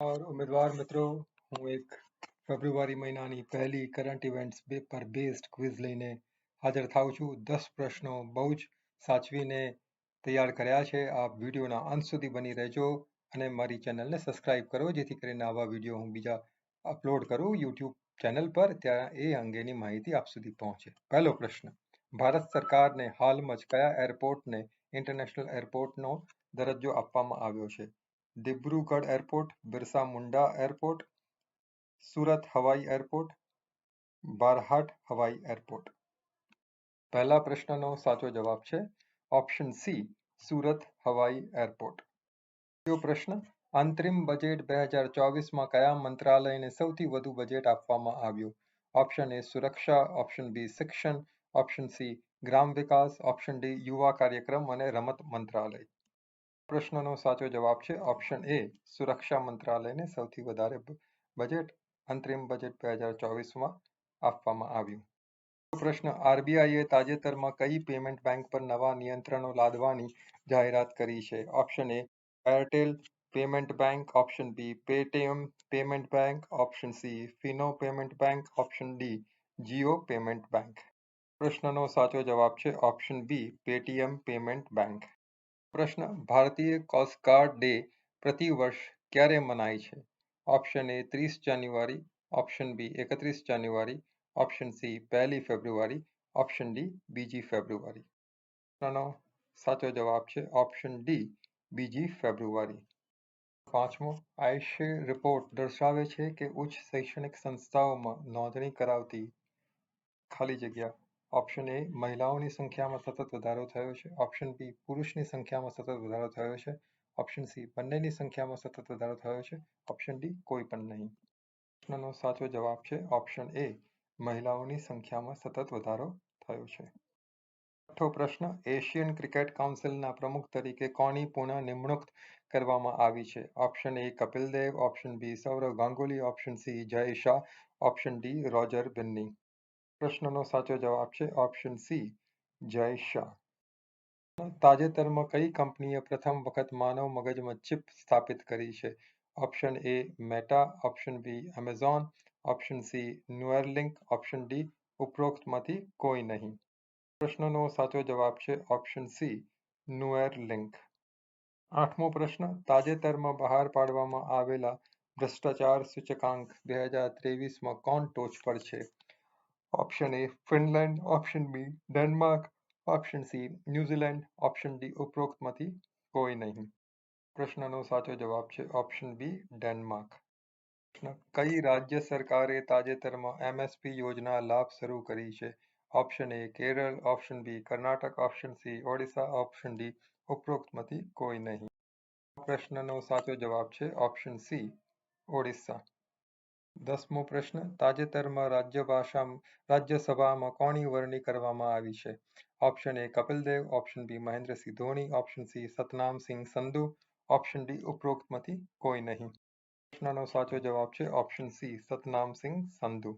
और ઉમેદવાર મિત્રો હું એક ફેબ્રુઆરી મહિનાની પહેલી કરંટ ઇવેન્ટ્સ પર બેસ્ડ ક્વિઝ લઈને હાજર થાઉં છું દસ પ્રશ્નો બહુ જ સાચવીને તૈયાર કર્યા છે આપ વિડીયોના અંત સુધી બની રહેજો અને મારી ચેનલને સબસ્ક્રાઇબ કરો જેથી કરીને આવા વીડિયો હું બીજા અપલોડ કરું યુટ્યુબ ચેનલ પર ત્યાં એ અંગેની માહિતી આપ સુધી પહોંચે પહેલો પ્રશ્ન ભારત સરકારને હાલમાં જ કયા એરપોર્ટને ઇન્ટરનેશનલ એરપોર્ટનો દરજ્જો આપવામાં આવ્યો છે દિબ્રુગઢ એરપોર્ટ, બિરસા મુંડા એરપોર્ટ, સુરત હવાઈ એરપોર્ટ, બારહાટ હવાઈ એરપોર્ટ. પહેલા પ્રશ્નનો સાચો જવાબ છે ઓપ્શન સી, સુરત હવાઈ એરપોર્ટ. પ્રશ્ન, અંતરિમ બજેટ બે હજાર ચોવીસમાં કયા મંત્રાલયને સૌથી વધુ બજેટ આપવામાં આવ્યું? ઓપ્શન એ સુરક્ષા, ઓપ્શન બી શિક્ષણ, ઓપ્શન સી ગ્રામ વિકાસ, ઓપ્શન ડી યુવા કાર્યક્રમ અને રમત મંત્રાલય. પ્રશ્નનો સાચો જવાબ છે ઓપ્શન એ સુરક્ષા મંત્રાલયને સૌથી વધારે બજેટ અંતરિમ બજેટ બે હજાર ચોવીસમાં આપવામાં આવ્યું. પ્રશ્ન આરબીઆઈએ તાજેતરમાં કઈ પેમેન્ટ બેંક પર નવા નિયંત્રણો લાદવાની જાહેરાત કરી છે? Option A Airtel payment bank option B Paytm payment bank option C Fino payment bank option D Jio payment bank પ્રશ્નનો સાચો જવાબ છે option B Paytm payment bank પ્રશ્ન, ભારતીય કોસ્ટગાર્ડ ડે પ્રતિવર્ષ ક્યારે મનાય છે? ઓપ્શન એ ત્રીસ જાન્યુઆરી. ઓપ્શન બી એકત્રીસ જાન્યુઆરી. ઓપ્શન સી પહેલી ફેબ્રુઆરી. ઓપ્શન ડી બીજી ફેબ્રુઆરી. પ્રશ્નનો સાચો જવાબ છે ઓપ્શન ડી બીજી ફેબ્રુઆરી. પાંચમો આયુષ્ય રિપોર્ટ દર્શાવે છે કે ઉચ્ચ શૈક્ષણિક સંસ્થાઓમાં નોંધણી કરાવતી ખાલી જગ્યા ઓપ્શન એ મહિલાઓની સંખ્યામાં સતત વધારો થયો છે. ઓપ્શન બી પુરુષની સંખ્યામાં સતત વધારો થયો છે. ઓપ્શન સી બંનેની સંખ્યામાં સતત વધારો થયો છે. ઓપ્શન ડી કોઈ પણ નહીં. પ્રશ્નનો સાચો જવાબ છે ઓપ્શન એ મહિલાઓની સંખ્યામાં સતત વધારો થયો છે. છઠ્ઠો પ્રશ્ન એશિયન ક્રિકેટ કાઉન્સિલના પ્રમુખ તરીકે કોની પુનઃ નિમણૂક કરવામાં આવી છે? Option A Kapil Dev. Option B Sourav Ganguly. Option C Jay Shah. Option D Roger Binny. પ્રશ્નનો સાચો જવાબ છે ઓપ્શન સી જય શાહ. તાજેતરમાં કઈ કંપનીએ પ્રથમ વખત માનવ મગજમાં ચિપ સ્થાપિત કરી છે? Option A Meta option B Amazon option C Neuralink option D ઉપરોક્તમાંથી કોઈ નહીં. પ્રશ્નનો સાચો જવાબ છે ઓપ્શન સી ન્યુઅરલિંક આઠમો પ્રશ્ન, તાજેતરમાં બહાર પાડવામાં આવેલા ભ્રષ્ટાચાર સૂચકાંક બે હજાર ત્રેવીસમાં કોણ ટોચ પર છે? Option A Finland option B Denmark option C New Zealand option D ઉપરોક્તમાંથી કોઈ નહીં. પ્રશ્નનો સાચો જવાબ છે ઓપ્શન બી ડેનમાર્ક કઈ રાજ્ય સરકારે તાજેતરમાં એમએસપી યોજના લાભ શરૂ કરી છે? Option A Kerala option B Karnataka option C Odisha option D ઉપરોક્તમાંથી કોઈ નહીં. પ્રશ્નનો સાચો જવાબ છે ઓપ્શન સી ઓડિશા. દસમો પ્રશ્ન, તાજેતરમાં રાજ્ય ભાષા રાજ્યસભામાં કોની વરણી કરવામાં આવી છે? Option A Kapildev, option B Mahendrasingh Dhoni, option C Satnamsingh Sandhu, option D ઉપરોક્તમાંથી કોઈ નહીં. પ્રશ્નનો સાચો જવાબ છે ઓપ્શન સી સતનામસિંહ સંધુ.